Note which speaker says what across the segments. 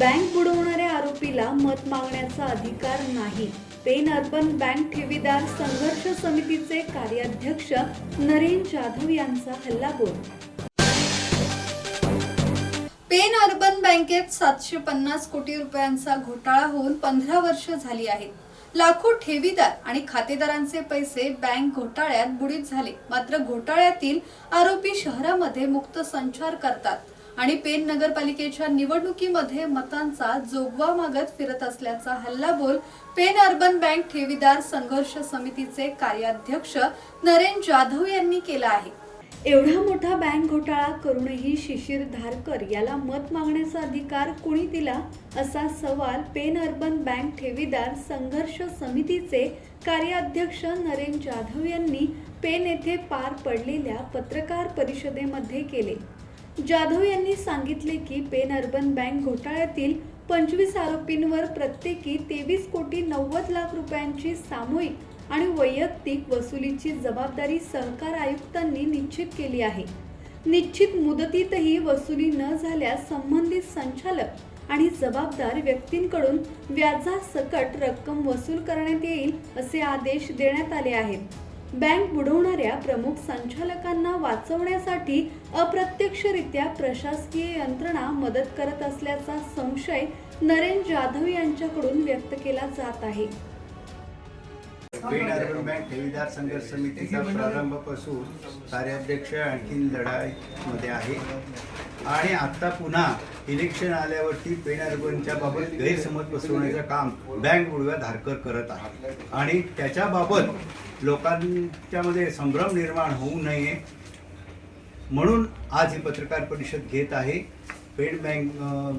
Speaker 1: Bank बुडवणाऱ्या आरोपीला मत मागण्याचा अधिकार नाही. पेन अर्बन बँक ठेवीदार संघर्ष समितीचे कार्याध्यक्ष नरेन जाधव यांचा हल्लाबोल. पेन अर्बन बँकेत सातशे पन्नास कोटी रुपयांचा घोटाळा होऊन पंधरा वर्ष झाली आहेत. लाखो ठेवीदार आणि खातेदारांचे पैसे बँक घोटाळ्यात बुडीत झाले. मात्र घोटाळ्यातील आरोपी शहरामध्ये मुक्त संचार करतात. आणि पेन नगरपालिकेच्या निवडणुकीमध्ये मतांचा जोगवा मागत फिरत असल्याचा हल्लाबोल पेन अर्बन बँक ठेवीदार संघर्ष समितीचे कार्याध्यक्ष नरेन जाधव यांनी केला आहे. एवढा मोठा बँक घोटाळा करूनही शिशिर धारकर याला मत मागण्याचा अधिकार कुणी दिला असा सवाल पेन अर्बन बँक ठेवीदार संघर्ष समितीचे कार्याध्यक्ष नरेन जाधव यांनी पेन येथे पार पडलेल्या पत्रकार परिषदेमध्ये केले. जाधव यांनी सांगितले की पेन अर्बन बँक घोटाळ्यातील पंचवीस आरोपींवर प्रत्येकी तेवीस कोटी नव्वद लाख रुपयांची सामूहिक आणि वैयक्तिक वसुलीची जबाबदारी सहकार आयुक्तांनी निश्चित केली आहे. निश्चित मुदतीतही वसुली न झाल्यास संबंधित संचालक आणि जबाबदार व्यक्तींकडून व्याजासकट रक्कम वसूल करण्यात येईल असे आदेश देण्यात आले आहेत. बँक बुडवणाऱ्या प्रमुख संचालकांना वाचवण्यासाठी अप्रत्यक्षरित्या प्रशासकीय यंत्रणा मदत करत असल्याचा संशय नरेन जाधव यांच्याकडून व्यक्त केला जात आहे.
Speaker 2: अर्बन बँक ठेवीदार संघर्ष समितीचा प्रारंभापासून कार्याध्यक्ष आणखीन लढाईमध्ये आहे. आणि आता पुन्हा इलेक्शन आल्यावरती पेन अर्बनच्या बाबत गैरसमज पसरवण्याचं काम बँक उडव्या धारकर करत आहे आणि त्याच्याबाबत लोकांच्यामध्ये संभ्रम निर्माण होऊ नये म्हणून आज ही पत्रकार परिषद घेत आहे. पेड बँक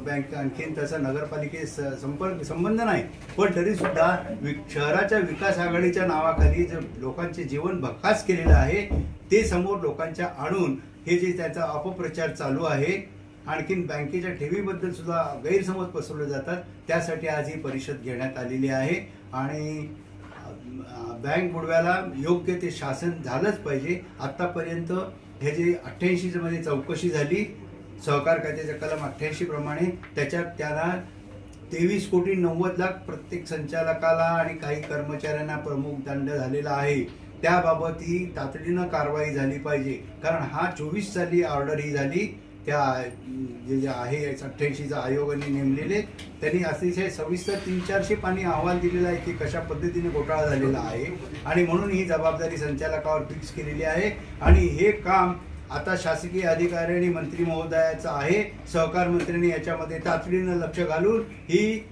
Speaker 2: बँक आणखीन त्याचा नगरपालिकेस संपर्क संबंध नाही पण तरी सुद्धा वि शहराच्या विकास आघाडीच्या नावाखाली जे लोकांचे जीवन भकास केलेलं आहे ते समोर लोकांच्या आणून हे जे त्याचा अपप्रचार चालू आहे आणखीन बँकेच्या ठेवीबद्दल सुद्धा गैरसमज पसरवले जातात. त्यासाठी आज ही परिषद घेण्यात आलेली आहे आणि बँक बुडव्याला योग्य ते शासन झालंच पाहिजे. आत्तापर्यंत हे जे अठ्ठ्याऐंशी मध्ये चौकशी झाली सहकार खात्याच्या कलम अठ्ठ्याऐंशी प्रमाणे त्याच्यात त्यांना तेवीस कोटी नव्वद लाख प्रत्येक संचालकाला आणि काही कर्मचाऱ्यांना प्रमुख दंड झालेला आहे. त्याबाबत ही तातडीनं कारवाई झाली पाहिजे. कारण हा चोवीस साली ऑर्डर ही झाली. त्या जे जे आहे अठ्ठ्याऐंशीचा आयोगाने नेमलेले. त्यांनी अतिशय सविस्तर तीन चारशे पाणी अहवाल दिलेला आहे की कशा पद्धतीने घोटाळा झालेला आहे. आणि म्हणून ही जबाबदारी संचालकावर फिक्स केलेली आहे. आणि हे काम आता शासकीय अधिकारी आणि मंत्री महोदयाचं आहे. सहकार मंत्र्यांनी याच्यामध्ये तातडीनं लक्ष घालून ही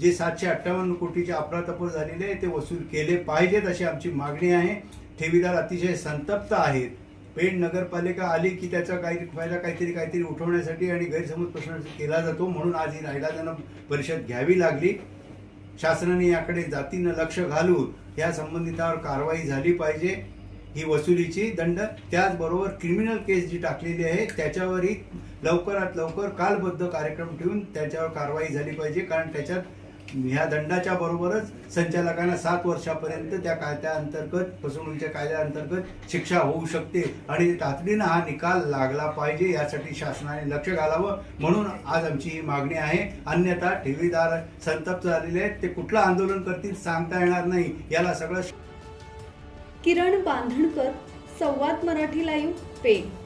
Speaker 2: जे सातशे अठ्ठावन्न कोटीचे अफरातफर झालेले आहे ते वसूल केले पाहिजेत अशी आमची मागणी आहे. ठेवीदार अतिशय संतप्त आहेत. पेण नगरपालिका आली की त्याचा काही व्हायला काहीतरी काहीतरी उठवण्यासाठी आणि गैरसमज पसरवण्यासाठी केला जातो म्हणून आज ही नाईलाजानं परिषद घ्यावी लागली. शासनाने याकडे जातीनं लक्ष घालून या संबंधितावर कारवाई झाली पाहिजे. ही वसुलीची दंड त्याचबरोबर क्रिमिनल केस जी टाकलेली आहे त्याच्यावरही लवकरात लवकर कालबद्ध कार्यक्रम ठेवून त्याच्यावर कारवाई झाली पाहिजे. कारण त्याच्यात ह्या दंडाच्या बरोबरच संचालकांना सात वर्षापर्यंत त्या कायद्याअंतर्गत फसवणुकीच्या कायद्याअंतर्गत शिक्षा होऊ शकते. आणि तातडीनं हा निकाल लागला पाहिजे यासाठी शासनाने लक्ष घालावं म्हणून आज आमची ही मागणी आहे. अन्यथा ठेवीदार संतप्त झालेले आहेत. ते कुठलं आंदोलन करतील सांगता येणार नाही. याला सगळं
Speaker 1: किरण बांधणकर संवाद मराठी लाईव्ह पेन